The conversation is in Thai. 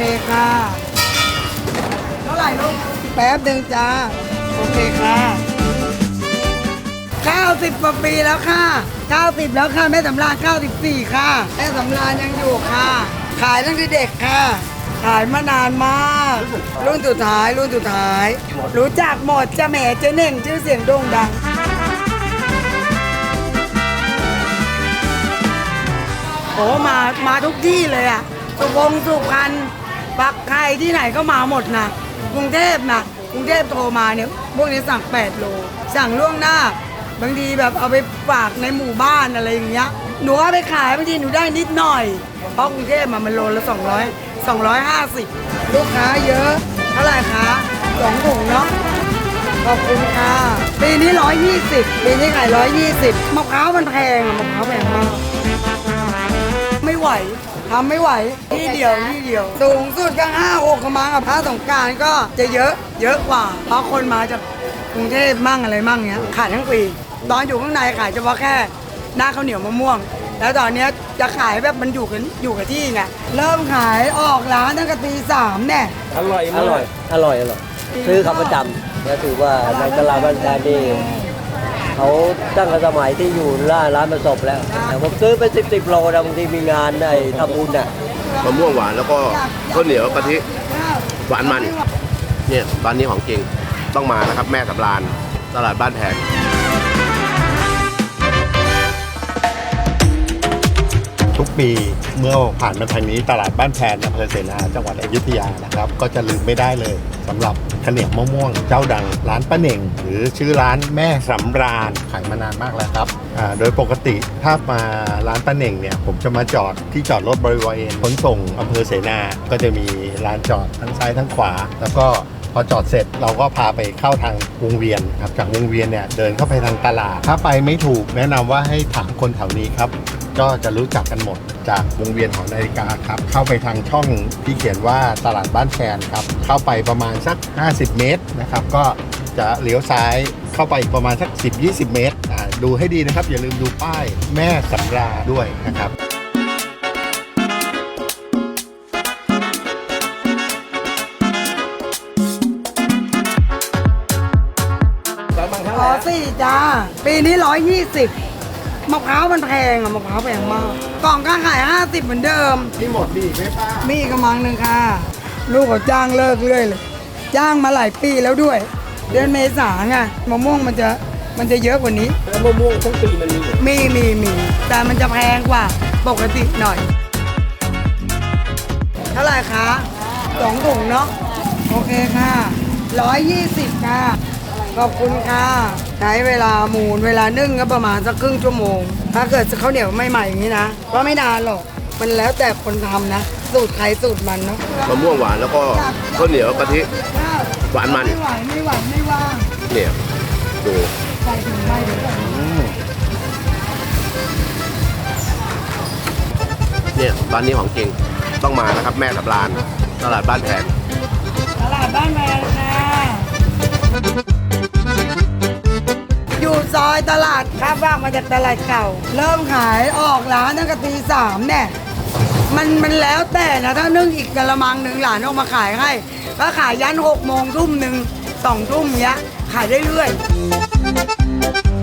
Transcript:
เคค่ะ เท่าไหร่ลูก แป๊บหนึ่งจ้า โอเคค่ะ 90กว่าปีแล้วค่ะ 90 แล้วค่ะ แม่สำราญ94 ค่ะ แม่สำราญยังอยู่ค่ะ ขายตั้งแต่เด็กค่ะ ขายมานานมาก รุ่นสุดท้าย รุ่นสุดท้าย รู้จักหมดจะแหมเจ๊เน่งชื่อเสียงโด่งดัง โอ้มา มาทุกที่เลยอะสุพงสุพรรณ ปักไข่ที่ไหนก็มาหมดนะกรุงเทพนะกรุงเทพโทรมาเนี่ยพวกนี้สั่ง 8 โล สั่งล่วงหน้า บางทีแบบเอาไปฝากในหมู่บ้านอะไรอย่างเงี้ยหนูเอาไปขายบางทีหนูได้นิดหน่อย เพราะกรุงเทพอะมันโลละ 200 250 ลูกค้าเยอะเท่าไหร่คะสองถุงเนาะขอบคุณค่ะ ปีนี้ 120 ปีนี้ขาย 120 มะพร้าวมันแพงอะมะพร้าวแพงมาก ไม่ไหวทำไม่ไหวที่เดียวที่เดียว สูงสุดก็ห้าหกกระมังกับพระสงกรารก็จะเยอะเยอะกว่า เพราะคนมาจากกรุงเทพมั่งอะไรมั่งเนี้ยขายทั้งปีตอนอยู่ข้างในขายเฉพาะแค่หน้าข้าวเหนียวมะม่วง แล้วตอนเนี้ยจะขายแบบมันอยู่กันอยู่กับที่ไงเริ่มขายออกร้านตั้งแต่ตีสามเนี่ยอร่อยอมากร่อยอร่อยอร่อยซื้อเขาประจำและถือว่าในตลาดบ้านแพนนี่ เขาตั้งแต่สมัยที่อยู่ร้านร้านประสบแล้วแต่ผมซื้อเป็นสิบสิบโลนะบางทีมีงานในทำบุญน่ะมะม่วงหวานแล้วก็ข้าวเหนียวกะทิหวานมัน เนี่ยตอนนี้ของจริงต้องมานะครับแม่สำรานตลาดบ้านแพง ทุกปีเมื่อผ่านมาทางนี้ตลาดบ้านแพนอำเภอเสนาจังหวัดอยุธยานะครับ ก็จะลืมไม่ได้เลยสำหรับข้าวเหนียวมะม่วงเจ้าดังร้านป้าเหน่ง หรือชื่อร้านแม่สำราญขายมานานมากแล้วครับโดยปกติถ้ามาร้านป้าเหน่งเนี่ยผมจะมาจอดที่จอดรถบริเวณขนส่งอำเภอเสนา ก็จะมีร้านจอดทั้งซ้ายทั้งขวา แล้วก็พอจอดเสร็จเราก็พาไปเข้าทางวงเวียนครับจากวงเวียนเนี่ยเดินเข้าไปทางตลาด ถ้าไปไม่ถูกแนะนำว่าให้ถามคนแถวนี้ครับ ก็จะรู้จักกันหมด จากวงเวียนของนาฬิกาครับ เข้าไปทางช่องที่เขียนว่าตลาดบ้านแคนครับ เข้าไปประมาณสัก 50 เมตรนะครับ ก็จะเลี้ยวซ้ายเข้าไปอีกประมาณสัก 10-20 เมตรดูให้ดีนะครับ อย่าลืมดูป้ายแม่สำราด้วยนะครับขอสี่จ้า ปีนี้ร้อยยี่สิบ มะพร้าวมันแพงอะมะพร้าวแพงมาก กล่องก็ขายห้าสิบเหมือนเดิมมีหมดดีไหมป้ามีอีกกระมังหนึ่งค่ะ ลูกเขาจ้างเลิกเรื่อยเลย จ้างมาหลายปีแล้วด้วย เดือนเมษาไงมะม่วงมันจะมันจะเยอะกว่านี้ แล้วมะม่วงทั้งปีมันมีมีมีมีแต่มันจะแพงกว่าปกติหน่อย เท่าไหร่คะสองถุงเนาะ โอเคค่ะร้อยยี่สิบค่ะ ขอบคุณค่ะใช้เวลาหมูนเวลานึ่งก็ประมาณสักครึ่งชั่วโมง ถ้าเกิดข้าวเหนียวไม่ใหม่อย่างนี้นะก็ไม่นานหรอกมันแล้วแต่คนทำนะ สูตรใครสูตรมันเนาะมะม่วงหวานแล้วก็ข้าวเหนียวกะทิหวานมันไม่ไหวไม่ไหวไม่ว่างเนี่ยดูใส่ถุงได้เลยเนี่ยตอนนี้ของจริงต้องมานะครับแม่สำราญตลาดบ้านแพงตลาดบ้านแมวค่ะอยู่ ซอยตลาดข้ามว่างมาจากตลาดเก่า เริ่มขายออกร้านตั้งแต่ตีสามเนี่ยมันมันแล้วแต่นะถ้านึ่งอีกกระมังหนึ่งหลานออกมาขายให้ ก็ขายยันหกโมงทุ่มหนึ่งสองทุ่มเนี้ยขายได้เรื่อยๆ